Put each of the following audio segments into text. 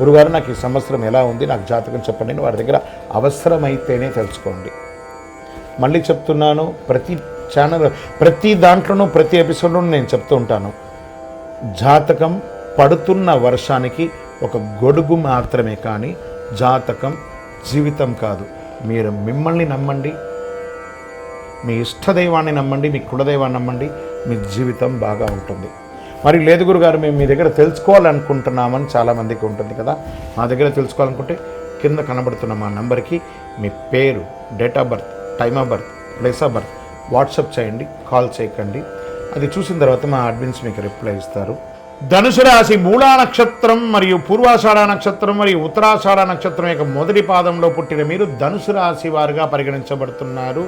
గురుగారు నాకు ఈ సంవత్సరం ఎలా ఉంది? నాకు జాతకం చెప్పండి. వారి దగ్గర అవసరమైతేనే తెలుసుకోండి. మళ్ళీ చెప్తున్నాను ప్రతి ఛానల్ ప్రతి దాంట్లోనూ ప్రతి ఎపిసోడ్లోనూ నేను చెప్తూ ఉంటాను. జాతకం పడుతున్న వర్షానికి ఒక గొడుగు మాత్రమే కానీ జాతకం జీవితం కాదు. మీరు మిమ్మల్ని నమ్మండి మీ ఇష్టదైవాన్ని నమ్మండి మీ కులదైవాన్ని నమ్మండి మీ జీవితం బాగా ఉంటుంది. మరి లేదు గురుగారు మేము మీ దగ్గర తెలుసుకోవాలనుకుంటున్నామని చాలామందికి ఉంటుంది కదా. మా దగ్గర తెలుసుకోవాలనుకుంటే కింద కనబడుతున్న మా నంబర్కి మీ పేరు date of birth time of birth place of birth WhatsApp చేయండి కాల్ చేయకండి. అది చూసిన తర్వాత మా అడ్మిన్స్ మీకు రిప్లై ఇస్తారు. ధనుసు రాశి మూలా నక్షత్రం మరియు పూర్వాషాఢ నక్షత్రం మరియు ఉత్తరాషాఢ నక్షత్రం యొక్క మొదటి పాదంలో పుట్టిన మీరు ధనుసు రాశి వారుగా పరిగణించబడుతున్నారు.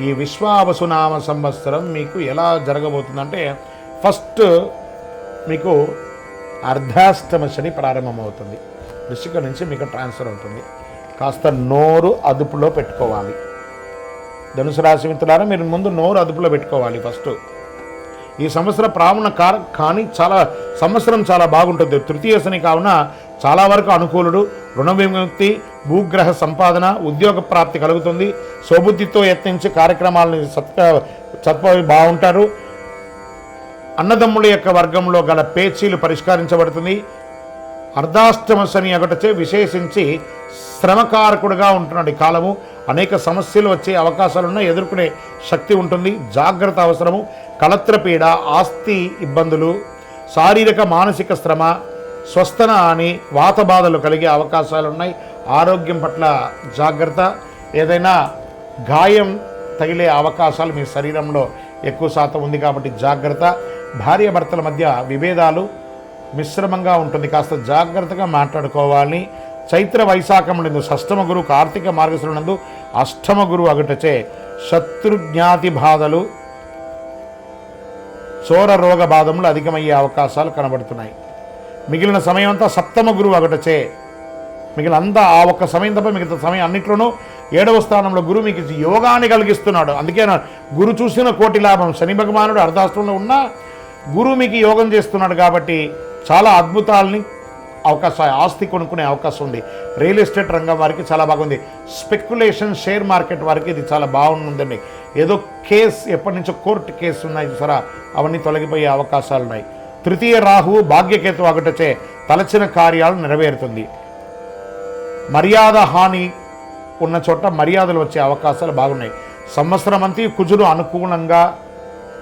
ఈ విశ్వావసునామ సంవత్సరం మీకు ఎలా జరగబోతుందంటే ఫస్ట్ మీకు అర్ధాష్టమ శని ప్రారంభమవుతుంది. వృషిక నుంచి మీకు ట్రాన్స్ఫర్ అవుతుంది. కాస్త నోరు అదుపులో పెట్టుకోవాలి. ధనుసు రాశి మిత్రులారా మీరు ముందు నోరు అదుపులో పెట్టుకోవాలి ఫస్ట్. ఈ సంవత్సరం ప్రాముణ కార కానీ చాలా సంవత్సరం చాలా బాగుంటుంది. తృతీయ శని కావున చాలా వరకు అనుకూలుడు రుణ విముక్తి భూగ్రహ సంపాదన ఉద్యోగ ప్రాప్తి కలుగుతుంది. స్వబుద్ధితో యత్నించి కార్యక్రమాలను సత్క సత్వ బాగుంటారు. అన్నదమ్ముల యొక్క వర్గంలో గల పేచీలు పరిష్కరించబడుతుంది. అర్ధాష్టమ శని ఒకటచే విశేషించి శ్రమకారకుడుగా ఉంటున్నాడు కాలము. అనేక సమస్యలు వచ్చే అవకాశాలున్న ఎదుర్కొనే శక్తి ఉంటుంది. జాగ్రత్త అవసరము. కలత్రపీడ ఆస్తి ఇబ్బందులు శారీరక మానసిక శ్రమ స్వస్థన అని వాత బాధలు కలిగే అవకాశాలు ఉన్నాయి ఆరోగ్యం పట్ల జాగ్రత్త. ఏదైనా గాయం తగిలే అవకాశాలు మీ శరీరంలో ఎక్కువ శాతం ఉంది కాబట్టి జాగ్రత్త. భార్యాభర్తల మధ్య విభేదాలు మిశ్రమంగా ఉంటుంది. కాస్త జాగ్రత్తగా మాట్లాడుకోవాలి. చైత్ర వైశాఖమునందు షష్టమ గురు కార్తీక మార్గశిరునందు అష్టమ గురువు అగటచే శత్రుజ్ఞాతి బాధలు చోర రోగ బాధములు అధికమయ్యే అవకాశాలు కనబడుతున్నాయి. మిగిలిన సమయం అంతా సప్తమ గురువు అగటచే మిగిలిన అంతా ఆ ఒక్క సమయం తప్ప మిగతా సమయం అన్నిట్లోనూ ఏడవ స్థానంలో గురువు మీకు యోగాన్ని కలిగిస్తున్నాడు. అందుకే నా- గురు చూసిన కోటి లాభం. శని భగవానుడు అర్ధాష్టంలో ఉన్నా గురువు మీకు యోగం చేస్తున్నాడు కాబట్టి చాలా అద్భుతాలని అవకాశం ఆస్తి కొనుక్కునే అవకాశం ఉంది. రియల్ ఎస్టేట్ రంగం వారికి చాలా బాగుంది. స్పెక్యులేషన్ షేర్ మార్కెట్ వారికి ఇది చాలా బాగుందండి. ఏదో కేసు ఎప్పటి నుంచో కోర్టు కేసు ఉన్నాయి చూసారా? అవన్నీ తొలగిపోయే అవకాశాలు ఉన్నాయి. తృతీయ రాహువు భాగ్యకేతు ఒకటచే తలచిన కార్యాలు నెరవేరుతుంది. మర్యాద హాని ఉన్న చోట మర్యాదలు వచ్చే అవకాశాలు బాగున్నాయి. సంవత్సరం అంతా కుజులు కుజుడు అనుకూలంగా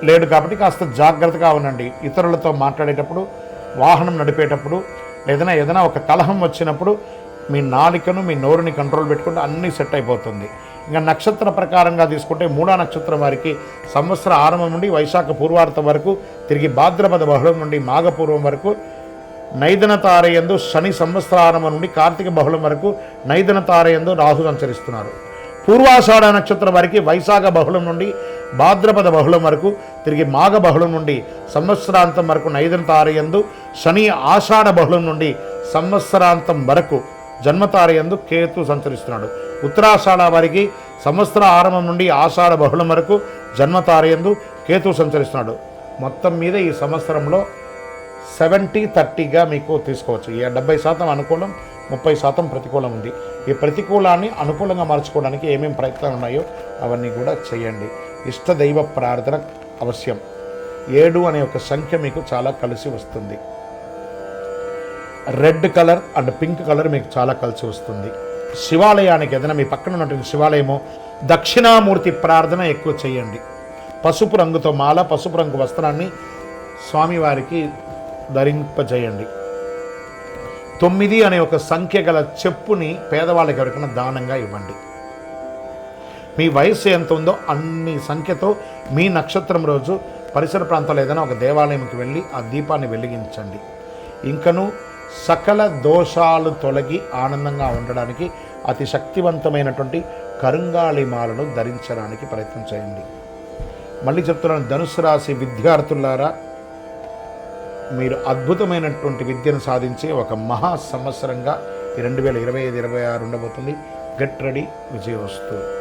లేడు కాబట్టి కాస్త జాగ్రత్తగా ఉండండి. ఇతరులతో మాట్లాడేటప్పుడు వాహనం నడిపేటప్పుడు ఏదైనా ఏదైనా ఒక కలహం వచ్చినప్పుడు మీ నాలికను మీ నోరుని కంట్రోల్ పెట్టుకుంటే అన్నీ సెట్ అయిపోతుంది. ఇంకా నక్షత్ర ప్రకారంగా తీసుకుంటే మూడా నక్షత్రం వారికి సంవత్సర ఆరంభం నుండి వైశాఖ పూర్వార్థం వరకు తిరిగి భాద్రపద బహుళం నుండి మాఘపూర్వం వరకు నైదన తారయందు శని సంవత్సరారంభం నుండి కార్తీక బహుళం వరకు నైదన తారయందు రాహు సంచరిస్తున్నారు. పూర్వాషాఢ నక్షత్రం వారికి వైశాఖ బహుళం నుండి భాద్రపద బహుళం వరకు తిరిగి మాఘ బహుళం నుండి సంవత్సరాంతం వరకు నైదన తారయందు శని ఆషాఢ బహుళం నుండి సంవత్సరాంతం వరకు జన్మతారయందు కేతు సంచరిస్తున్నాడు. ఉత్తరాషాఢ వారికి సంవత్సర ఆరంభం నుండి ఆషాఢ బహుళం వరకు జన్మతారయందు కేతు సంచరిస్తున్నాడు. మొత్తం మీద ఈ సంవత్సరంలో సెవెంటీ థర్టీగా మీకు తీసుకోవచ్చు. ఈ డెబ్బై శాతం అనుకూలం ముప్పై శాతం ప్రతికూలం ఉంది. ఈ ప్రతికూలాన్ని అనుకూలంగా మార్చుకోవడానికి ఏమేమి ప్రయత్నాలు ఉన్నాయో అవన్నీ కూడా చేయండి. ఇష్ట దైవ ప్రార్థన అవశ్యం. ఏడు అనే ఒక సంఖ్య మీకు చాలా కలిసి వస్తుంది. Red colour and pink colour మీకు చాలా కలిసి వస్తుంది. శివాలయానికి ఏదైనా మీ పక్కన ఉన్నటువంటి శివాలయము దక్షిణామూర్తి ప్రార్థన ఎక్కువ చేయండి. పసుపు రంగుతో మాల పసుపు రంగు వస్త్రాన్ని స్వామివారికి ధరింపజేయండి. తొమ్మిది అనే ఒక సంఖ్య గల చెప్పుని పేదవాళ్ళకి ఎవరికైనా దానంగా ఇవ్వండి. మీ వయస్సు ఎంత ఉందో అన్ని సంఖ్యతో మీ నక్షత్రం రోజు పరిసర ప్రాంతాల్లో ఏదైనా ఒక దేవాలయంకి వెళ్ళి ఆ దీపాన్ని వెలిగించండి. ఇంకను సకల దోషాలు తొలగి ఆనందంగా ఉండడానికి అతి శక్తివంతమైనటువంటి కరుంగాళి మాలను ధరించడానికి ప్రయత్నం చేయండి. మళ్ళీ చెప్తున్నాను ధనుసు రాశి విద్యార్థులారా మీరు అద్భుతమైనటువంటి విద్యను సాధించే ఒక మహా సంవత్సరంగా ఈ రెండు వేల ఇరవై ఐదు ఇరవై ఆరు ఉండబోతుంది. Get ready విజయవస్తు.